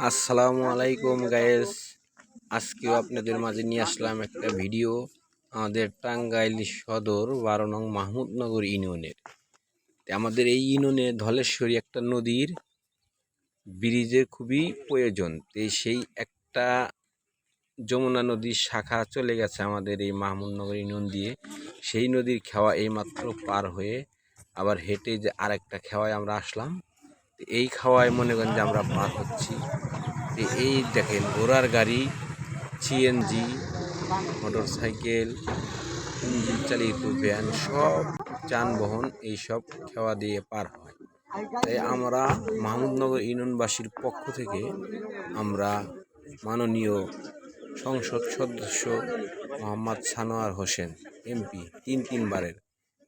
আসসালামু আলাইকুম গায়েস আজকেও আপনাদের মাঝে নিয়ে আসলাম একটা ভিডিও আমাদের টাঙ্গাইল সদর বারো নং মাহমুদনগর ইউনিয়নের। আমাদের এই ইউনিয়নে ধলেশ্বরী একটা নদীর ব্রিজের খুবই প্রয়োজন। তো সেই একটা যমুনা নদীর শাখা চলে গেছে আমাদের এই মাহমুদনগর ইউনিয়ন দিয়ে। সেই নদীর খেওয়া এইমাত্র পার হয়ে আবার হেঁটে যে আরেকটা খেওয়ায় আমরা আসলাম। এই খাওয়ায় মনে করেন যে আমরা পার হচ্ছি। এই দেখেন, ঘোড়ার গাড়ি সিএনজি মোটর সাইকেল ইঞ্জিন চালিত ভ্যান, সব যানবাহন এইসব খেওয়া দিয়ে পার হয়। তাই আমরা মাহমুদনগর ইউনিয়নবাসীর পক্ষ থেকে আমরা মাননীয় সংসদ সদস্য মোহাম্মদ সানোয়ার হোসেন এমপি তিন তিনবারের।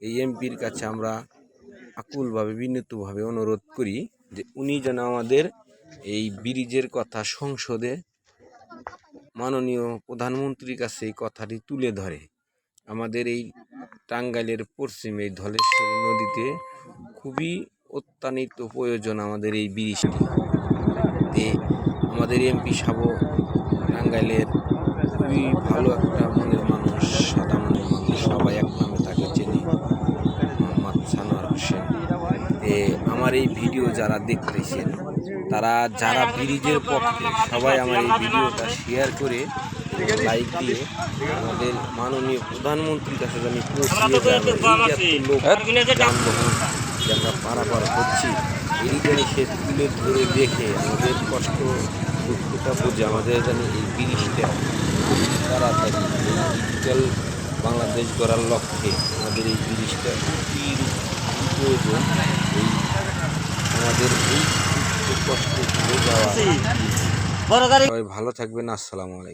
এই এমপির কাছে আমরা আকুলভাবে, বিনীতভাবে অনুরোধ করি যে উনি যেন আমাদের এই ব্রিজের কথা সংসদে মাননীয় প্রধানমন্ত্রীর কাছে এই কথাটি তুলে ধরে। আমাদের এই টাঙ্গাইলের পশ্চিমে এই ধলেশ্বরী নদীতে খুবই অত্যানিত প্রয়োজন আমাদের এই ব্রিজটি। আমাদের এমপি সাব টাঙ্গাইলের খুবই ভালো একটা মনের মানুষ, সাদা মনের মানুষ, সবাই এক নামে তাকে চেনে। মোহাম্মদ সানোয়ার হোসেন। আমার এই ভিডিও যারা দেখতেছেন তারা যারা ব্রিজের পক্ষে সবাই আমার এই ভিডিওটা শেয়ার করে লাইক দিয়ে আমাদের মাননীয় প্রধানমন্ত্রীর কাছে পৌঁছিয়ে যে লোক আমরা পারাপার করছি এই জানি সে তুলে ধরে দেখে আমাদের কষ্ট দুঃখটা বুঝে আমাদের জানি এই ব্রিজটা খুব তাড়াতাড়ি ডিজিটাল বাংলাদেশ গড়ার লক্ষ্যে আমাদের এই ব্রিজটা প্রয়োজন। এই আমাদের এই কষ্ট ভুলে থাকবেন আসসালামু আলাইকুম।